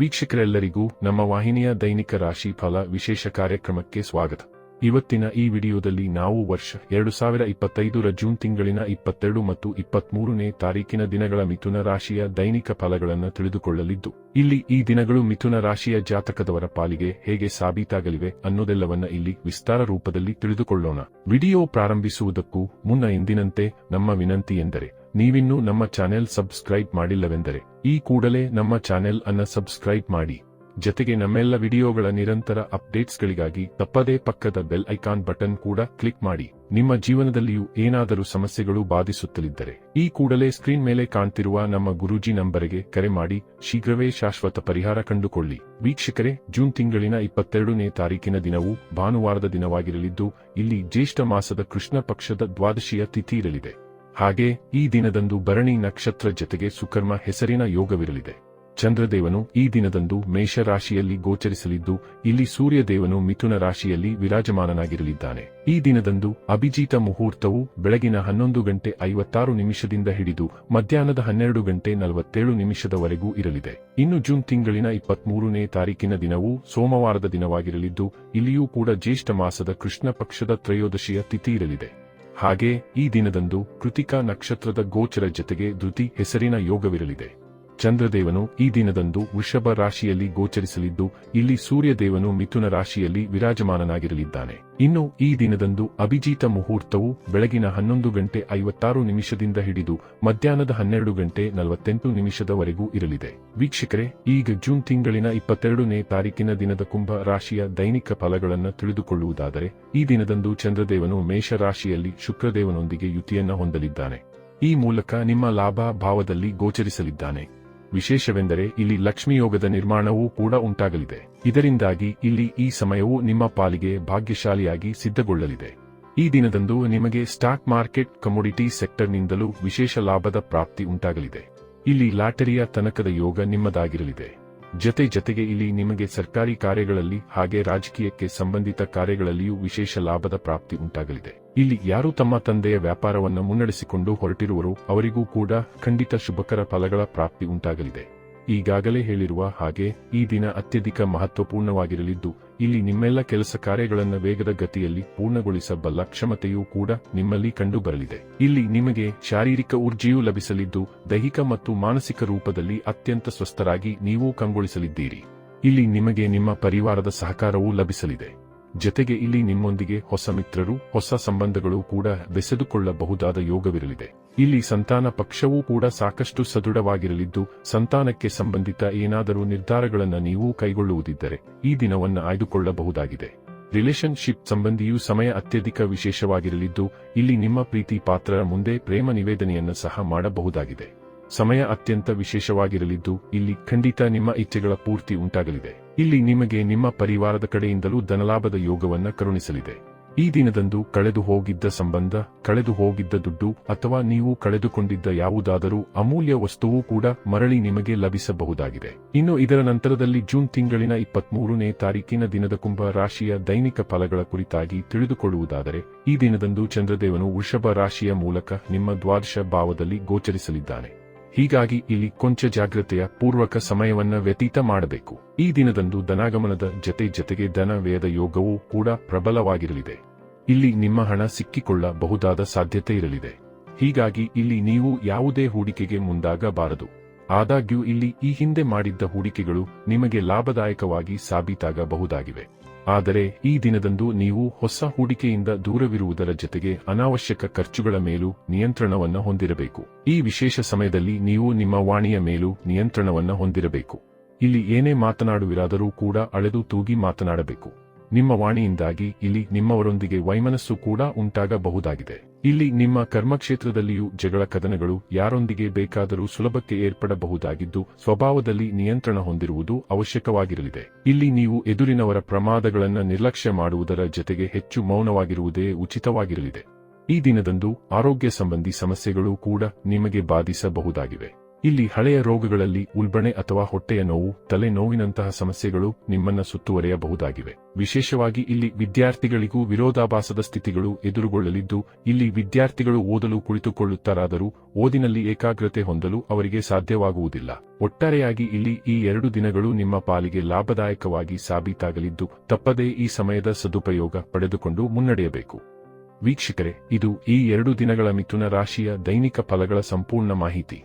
ವೀಕ್ಷಕರೆಲ್ಲರಿಗೂ ನಮ್ಮ ವಾಹಿನಿಯ ದೈನಿಕ ರಾಶಿ ಫಲ ವಿಶೇಷ ಕಾರ್ಯಕ್ರಮಕ್ಕೆ ಸ್ವಾಗತ. ಇವತ್ತಿನ ಈ ವಿಡಿಯೋದಲ್ಲಿ ನಾವು ವರ್ಷ ಎರಡು ಸಾವಿರ ಇಪ್ಪತ್ತೈದರ ಜೂನ್ ತಿಂಗಳಿನ ಇಪ್ಪತ್ತೆರಡು ಮತ್ತು ಇಪ್ಪತ್ಮೂರನೇ ತಾರೀಕಿನ ದಿನಗಳ ಮಿಥುನ ರಾಶಿಯ ದೈನಿಕ ಫಲಗಳನ್ನು ತಿಳಿದುಕೊಳ್ಳಲಿದ್ದು, ಇಲ್ಲಿ ಈ ದಿನಗಳು ಮಿಥುನ ರಾಶಿಯ ಜಾತಕದವರ ಪಾಲಿಗೆ ಹೇಗೆ ಸಾಬೀತಾಗಲಿವೆ ಅನ್ನೋದೆಲ್ಲವನ್ನ ಇಲ್ಲಿ ವಿಸ್ತಾರ ರೂಪದಲ್ಲಿ ತಿಳಿದುಕೊಳ್ಳೋಣ. ವಿಡಿಯೋ ಪ್ರಾರಂಭಿಸುವುದಕ್ಕೂ ಮುನ್ನ ಎಂದಿನಂತೆ ನಮ್ಮ ವಿನಂತಿ ಎಂದರೆ ನೀವಿನ್ನೂ ನಮ್ಮ ಚಾನೆಲ್ ಸಬ್ಸ್ಕ್ರೈಬ್ ಮಾಡಿಲ್ಲವೆಂದರೆ, ಈ ಕೂಡಲೇ ನಮ್ಮ ಚಾನೆಲ್ ಅನ್ನ ಸಬ್ಸ್ಕ್ರೈಬ್ ಮಾಡಿ. ಜತೆಗೆ ನಮ್ಮೆಲ್ಲ ವಿಡಿಯೋಗಳ ನಿರಂತರ ಅಪ್ಡೇಟ್ಸ್ಗಳಿಗಾಗಿ ತಪ್ಪದೇ ಪಕ್ಕದ ಬೆಲ್ ಐಕಾನ್ ಬಟನ್ ಕೂಡ ಕ್ಲಿಕ್ ಮಾಡಿ. ನಿಮ್ಮ ಜೀವನದಲ್ಲಿಯೂ ಏನಾದರೂ ಸಮಸ್ಯೆಗಳು ಬಾಧಿಸುತ್ತಲಿದ್ದರೆ, ಈ ಕೂಡಲೇ ಸ್ಕ್ರೀನ್ ಮೇಲೆ ಕಾಣ್ತಿರುವ ನಮ್ಮ ಗುರೂಜಿ ನಂಬರಿಗೆ ಕರೆ ಮಾಡಿ. ಶೀಘ್ರವೇ ಶಾಶ್ವತ ಪರಿಹಾರ ಕಂಡುಕೊಳ್ಳಿ. ವೀಕ್ಷಕರೇ, ಜೂನ್ ತಿಂಗಳಿನ ಇಪ್ಪತ್ತೆರಡನೇ ತಾರೀಕಿನ ದಿನವು ಭಾನುವಾರದ ದಿನವಾಗಿರಲಿದ್ದು, ಇಲ್ಲಿ ಜ್ಯೇಷ್ಠ ಮಾಸದ ಕೃಷ್ಣ ಪಕ್ಷದ ದ್ವಾದಶಿಯ ತಿಥಿ ಇರಲಿದೆ. ಹಾಗೆ ಈ ದಿನದಂದು ಭರಣಿ ನಕ್ಷತ್ರ ಜತೆಗೆ ಸುಕರ್ಮ ಹೆಸರಿನ ಯೋಗವಿರಲಿದೆ. ಚಂದ್ರದೇವನು ಈ ದಿನದಂದು ಮೇಷ ರಾಶಿಯಲ್ಲಿ ಗೋಚರಿಸಲಿದ್ದು, ಇಲ್ಲಿ ಸೂರ್ಯದೇವನು ಮಿಥುನ ರಾಶಿಯಲ್ಲಿ ವಿರಾಜಮಾನನಾಗಿರಲಿದ್ದಾನೆ. ಈ ದಿನದಂದು ಅಭಿಜಿತ ಮುಹೂರ್ತವು ಬೆಳಗಿನ ಹನ್ನೊಂದು ಗಂಟೆ ಐವತ್ತಾರು ನಿಮಿಷದಿಂದ ಹಿಡಿದು, ಮಧ್ಯಾಹ್ನದ ಹನ್ನೆರಡು ಗಂಟೆ ನಲವತ್ತೇಳು ನಿಮಿಷದವರೆಗೂ ಇರಲಿದೆ. ಇನ್ನು ಜೂನ್ ತಿಂಗಳಿನ ಇಪ್ಪತ್ಮೂರನೇ ತಾರೀಕಿನ ದಿನವೂ ಸೋಮವಾರದ ದಿನವಾಗಿರಲಿದ್ದು, ಇಲ್ಲಿಯೂ ಕೂಡ ಜ್ಯೇಷ್ಠ ಮಾಸದ ಕೃಷ್ಣ ಪಕ್ಷದ ತ್ರಯೋದಶಿಯ ತಿಥಿ ಇರಲಿದೆ. ಹಾಗೆ ಈ ದಿನದಂದು ಕೃತಿಕಾ ನಕ್ಷತ್ರದ ಗೋಚರ ಜತೆಗೆ ಧೃತಿ ಹೆಸರಿನ ಯೋಗವಿರಲಿದೆ. ಚಂದ್ರದೇವನು ಈ ದಿನದಂದು ವೃಷಭ ರಾಶಿಯಲ್ಲಿ ಗೋಚರಿಸಲಿದ್ದು, ಇಲ್ಲಿ ಸೂರ್ಯದೇವನು ಮಿಥುನ ರಾಶಿಯಲ್ಲಿ ವಿರಾಜಮಾನನಾಗಿರಲಿದ್ದಾನೆ. ಇನ್ನು ಈ ದಿನದಂದು ಅಭಿಜಿತ ಮುಹೂರ್ತವು ಬೆಳಗಿನ ಹನ್ನೊಂದು ಗಂಟೆ ಐವತ್ತಾರು ನಿಮಿಷದಿಂದ ಹಿಡಿದು ಮಧ್ಯಾಹ್ನದ ಹನ್ನೆರಡು ಗಂಟೆ ನಲವತ್ತೆಂಟು ನಿಮಿಷದವರೆಗೂ ಇರಲಿದೆ. ವೀಕ್ಷಕರೇ, ಈಗ ಜೂನ್ ತಿಂಗಳಿನ ಇಪ್ಪತ್ತೆರಡನೇ ತಾರೀಕಿನ ದಿನದ ಕುಂಭ ರಾಶಿಯ ದೈನಿಕ ಫಲಗಳನ್ನು ತಿಳಿದುಕೊಳ್ಳುವುದಾದರೆ, ಈ ದಿನದಂದು ಚಂದ್ರದೇವನು ಮೇಷ ರಾಶಿಯಲ್ಲಿ ಶುಕ್ರದೇವನೊಂದಿಗೆ ಯುತಿಯನ್ನ ಹೊಂದಲಿದ್ದಾನೆ. ಈ ಮೂಲಕ ನಿಮ್ಮ ಲಾಭ ಭಾವದಲ್ಲಿ ಗೋಚರಿಸಲಿದ್ದಾನೆ. ವಿಶೇಷವೆಂದರೆ ಇಲ್ಲಿ ಲಕ್ಷ್ಮಿಯೋಗದ ನಿರ್ಮಾಣವೂ ಕೂಡ ಉಂಟಾಗಲಿದೆ. ಇದರಿಂದಾಗಿ ಇಲ್ಲಿ ಈ ಸಮಯವು ನಿಮ್ಮ ಪಾಲಿಗೆ ಭಾಗ್ಯಶಾಲಿಯಾಗಿ ಸಿದ್ಧಗೊಳ್ಳಲಿದೆ. ಈ ದಿನದಂದು ನಿಮಗೆ ಸ್ಟಾಕ್ ಮಾರ್ಕೆಟ್ ಕಮೋಡಿಟಿ ಸೆಕ್ಟರ್ನಿಂದಲೂ ವಿಶೇಷ ಲಾಭದ ಪ್ರಾಪ್ತಿ ಉಂಟಾಗಲಿದೆ. ಇಲ್ಲಿ ಲಾಟರಿಯ ತನಕದ ಯೋಗ ನಿಮ್ಮದಾಗಿರಲಿದೆ. ಜತೆ ಜತೆಗೆ ಇಲ್ಲಿ ನಿಮಗೆ ಸರ್ಕಾರಿ ಕಾರ್ಯಗಳಲ್ಲಿ ಹಾಗೆ ರಾಜಕೀಯಕ್ಕೆ ಸಂಬಂಧಿತ ಕಾರ್ಯಗಳಲ್ಲಿಯೂ ವಿಶೇಷ ಲಾಭದ ಪ್ರಾಪ್ತಿ ಉಂಟಾಗಲಿದೆ. ಇಲ್ಲಿ ಯಾರು ತಮ್ಮ ತಂದೆಯ ವ್ಯಾಪಾರವನ್ನು ಮುನ್ನಡೆಸಿಕೊಂಡು ಹೊರಟಿರುವರು ಅವರಿಗೂ ಕೂಡ ಖಂಡಿತ ಶುಭಕರ ಫಲಗಳ ಪ್ರಾಪ್ತಿ ಉಂಟಾಗಲಿದೆ. ಈಗಾಗಲೇ ಹೇಳಿರುವ ಹಾಗೆ ಈ ದಿನ ಅತ್ಯಧಿಕ ಮಹತ್ವಪೂರ್ಣವಾಗಿರಲಿದ್ದು, ಇಲ್ಲಿ ನಿಮ್ಮೆಲ್ಲ ಕೆಲಸ ಕಾರ್ಯಗಳನ್ನು ವೇಗದ ಗತಿಯಲ್ಲಿ ಪೂರ್ಣಗೊಳಿಸಬಲ್ಲ ಕ್ಷಮತೆಯೂ ಕೂಡ ನಿಮ್ಮಲ್ಲಿ ಕಂಡುಬರಲಿದೆ. ಇಲ್ಲಿ ನಿಮಗೆ ಶಾರೀರಿಕ ಊರ್ಜೆಯೂ ಲಭಿಸಲಿದ್ದು, ದೈಹಿಕ ಮತ್ತು ಮಾನಸಿಕ ರೂಪದಲ್ಲಿ ಅತ್ಯಂತ ಸ್ವಸ್ಥರಾಗಿ ನೀವು ಕಂಗೊಳಿಸಲಿದ್ದೀರಿ. ಇಲ್ಲಿ ನಿಮಗೆ ನಿಮ್ಮ ಪರಿವಾರದ ಸಹಕಾರವೂ ಲಭಿಸಲಿದೆ. ಜತೆಗೆ ಇಲ್ಲಿ ನಿಮ್ಮೊಂದಿಗೆ ಹೊಸ ಮಿತ್ರರು, ಹೊಸ ಸಂಬಂಧಗಳು ಕೂಡ ಬೆಸೆದುಕೊಳ್ಳಬಹುದಾದ ಯೋಗವಿರಲಿದೆ. ಇಲ್ಲಿ ಸಂತಾನ ಪಕ್ಷವೂ ಕೂಡ ಸಾಕಷ್ಟು ಸದೃಢವಾಗಿರಲಿದ್ದು, ಸಂತಾನಕ್ಕೆ ಸಂಬಂಧಿತ ಏನಾದರೂ ನಿರ್ಧಾರಗಳನ್ನು ನೀವು ಕೈಗೊಳ್ಳುವುದಿದ್ದರೆ ಈ ದಿನವನ್ನು ಆಯ್ದುಕೊಳ್ಳಬಹುದಾಗಿದೆ. ರಿಲೇಶನ್ಶಿಪ್ ಸಂಬಂಧಿಯೂ ಸಮಯ ಅತ್ಯಧಿಕ ವಿಶೇಷವಾಗಿರಲಿದ್ದು, ಇಲ್ಲಿ ನಿಮ್ಮ ಪ್ರೀತಿ ಪಾತ್ರರ ಮುಂದೆ ಪ್ರೇಮ ನಿವೇದನೆಯನ್ನು ಸಹ ಮಾಡಬಹುದಾಗಿದೆ. ಸಮಯ ಅತ್ಯಂತ ವಿಶೇಷವಾಗಿರಲಿದ್ದು, ಇಲ್ಲಿ ಖಂಡಿತ ನಿಮ್ಮ ಇಚ್ಛೆಗಳ ಪೂರ್ತಿ ಉಂಟಾಗಲಿದೆ. ಇಲ್ಲಿ ನಿಮಗೆ ನಿಮ್ಮ ಪರಿವಾರದ ಕಡೆಯಿಂದಲೂ ಧನಲಾಭದ ಯೋಗವನ್ನ ಕರುಣಿಸಲಿದೆ. ಈ ದಿನದಂದು ಕಳೆದು ಹೋಗಿದ್ದ ಸಂಬಂಧ, ಕಳೆದು ಹೋಗಿದ್ದ ದುಡ್ಡು, ಅಥವಾ ನೀವು ಕಳೆದುಕೊಂಡಿದ್ದ ಯಾವುದಾದರೂ ಅಮೂಲ್ಯ ವಸ್ತುವೂ ಕೂಡ ಮರಳಿ ನಿಮಗೆ ಲಭಿಸಬಹುದಾಗಿದೆ. ಇನ್ನು ಇದರ ನಂತರದಲ್ಲಿ ಜೂನ್ ತಿಂಗಳಿನ ಇಪ್ಪತ್ಮೂರನೇ ತಾರೀಕಿನ ದಿನದ ಕುಂಭ ರಾಶಿಯ ದೈನಿಕ ಫಲಗಳ ಕುರಿತಾಗಿ ತಿಳಿದುಕೊಳ್ಳುವುದಾದರೆ, ಈ ದಿನದಂದು ಚಂದ್ರದೇವನು ವೃಷಭ ರಾಶಿಯ ಮೂಲಕ ನಿಮ್ಮ ದ್ವಾದಶ ಭಾವದಲ್ಲಿ ಗೋಚರಿಸಲಿದ್ದಾನೆ. ಹೀಗಾಗಿ ಇಲ್ಲಿ ಕೊಂಚ ಜಾಗ್ರತೆಯ ಪೂರ್ವಕ ಸಮಯವನ್ನ ವ್ಯತೀತ ಮಾಡಬೇಕು. ಈ ದಿನದಂದು ಧನಾಗಮನದ ಜತೆ ಜತೆಗೆ ಧನ ವ್ಯಯದ ಯೋಗವೂ ಕೂಡ ಪ್ರಬಲವಾಗಿರಲಿದೆ. ಇಲ್ಲಿ ನಿಮ್ಮ ಹಣ ಸಿಕ್ಕಿಕೊಳ್ಳಬಹುದಾದ ಸಾಧ್ಯತೆ ಇರಲಿದೆ. ಹೀಗಾಗಿ ಇಲ್ಲಿ ನೀವು ಯಾವುದೇ ಹೂಡಿಕೆಗೆ ಮುಂದಾಗಬಾರದು. ಆದಾಗ್ಯೂ ಇಲ್ಲಿ ಈ ಹಿಂದೆ ಮಾಡಿದ್ದ ಹೂಡಿಕೆಗಳು ನಿಮಗೆ ಲಾಭದಾಯಕವಾಗಿ ಸಾಬೀತಾಗಬಹುದಾಗಿವೆ. ಆದರೆ ಈ ದಿನದಂದು ನೀವು ಹೊಸ ಹೂಡಿಕೆಯಿಂದ ದೂರವಿರುವುದರ ಜೊತೆಗೆ ಅನಾವಶ್ಯಕ ಖರ್ಚುಗಳ ಮೇಲೂ ನಿಯಂತ್ರಣವನ್ನು ಹೊಂದಿರಬೇಕು. ಈ ವಿಶೇಷ ಸಮಯದಲ್ಲಿ ನೀವು ನಿಮ್ಮ ವಾಣಿಯ ಮೇಲೂ ನಿಯಂತ್ರಣವನ್ನು ಹೊಂದಿರಬೇಕು. ಇಲ್ಲಿ ಏನೇ ಮಾತನಾಡುವಿರಾದರೂ ಕೂಡ ಅಳೆದು ತೂಗಿ ಮಾತನಾಡಬೇಕು. ನಿಮ್ಮ ವಾಣಿಯಿಂದಾಗಿ ಇಲ್ಲಿ ನಿಮ್ಮವರೊಂದಿಗೆ ವೈಮನಸ್ಸು ಕೂಡ ಉಂಟಾಗಬಹುದಾಗಿದೆ. ಇಲ್ಲಿ ನಿಮ್ಮ ಕರ್ಮಕ್ಷೇತ್ರದಲ್ಲಿಯೂ ಜಗಳ ಕದನಗಳು ಯಾರೊಂದಿಗೆ ಬೇಕಾದರೂ ಸುಲಭಕ್ಕೆ ಏರ್ಪಡಬಹುದಾಗಿದ್ದು, ಸ್ವಭಾವದಲ್ಲಿ ನಿಯಂತ್ರಣ ಹೊಂದಿರುವುದು ಅವಶ್ಯಕವಾಗಿರಲಿದೆ. ಇಲ್ಲಿ ನೀವು ಎದುರಿನವರ ಪ್ರಮಾದಗಳನ್ನು ನಿರ್ಲಕ್ಷ್ಯ ಮಾಡುವುದರ ಜತೆಗೆ ಹೆಚ್ಚು ಮೌನವಾಗಿರುವುದೇ ಉಚಿತವಾಗಿರಲಿದೆ. ಈ ದಿನದಂದು ಆರೋಗ್ಯ ಸಂಬಂಧಿ ಸಮಸ್ಯೆಗಳು ಕೂಡ ನಿಮಗೆ ಬಾಧಿಸಬಹುದಾಗಿವೆ. ಇಲ್ಲಿ ಹಳೆಯ ರೋಗಗಳಲ್ಲಿ ಉಲ್ಬಣೆ ಅಥವಾ ಹೊಟ್ಟೆಯ ನೋವು ತಲೆ ನೋವಿನಂತಹ ಸಮಸ್ಯೆಗಳು ನಿಮ್ಮನ್ನ ಸುತ್ತುವರೆಯಬಹುದಾಗಿವೆ. ವಿಶೇಷವಾಗಿ ಇಲ್ಲಿ ವಿದ್ಯಾರ್ಥಿಗಳಿಗೂ ವಿರೋಧಾಭಾಸದ ಸ್ಥಿತಿಗಳು ಎದುರುಗೊಳ್ಳಲಿದ್ದು, ಇಲ್ಲಿ ವಿದ್ಯಾರ್ಥಿಗಳು ಓದಲು ಕುಳಿತುಕೊಳ್ಳುತ್ತಾರಾದರೂ ಓದಿನಲ್ಲಿ ಏಕಾಗ್ರತೆ ಹೊಂದಲು ಅವರಿಗೆ ಸಾಧ್ಯವಾಗುವುದಿಲ್ಲ. ಒಟ್ಟಾರೆಯಾಗಿ ಇಲ್ಲಿ ಈ ಎರಡು ದಿನಗಳು ನಿಮ್ಮ ಪಾಲಿಗೆ ಲಾಭದಾಯಕವಾಗಿ ಸಾಬೀತಾಗಲಿದ್ದು, ತಪ್ಪದೇ ಈ ಸಮಯದ ಸದುಪಯೋಗ ಪಡೆದುಕೊಂಡು ಮುನ್ನಡೆಯಬೇಕು. ವೀಕ್ಷಕರೇ, ಇದು ಈ ಎರಡು ದಿನಗಳ ಮಿಥುನ ರಾಶಿಯ ದೈನಿಕ ಫಲಗಳ ಸಂಪೂರ್ಣ ಮಾಹಿತಿ.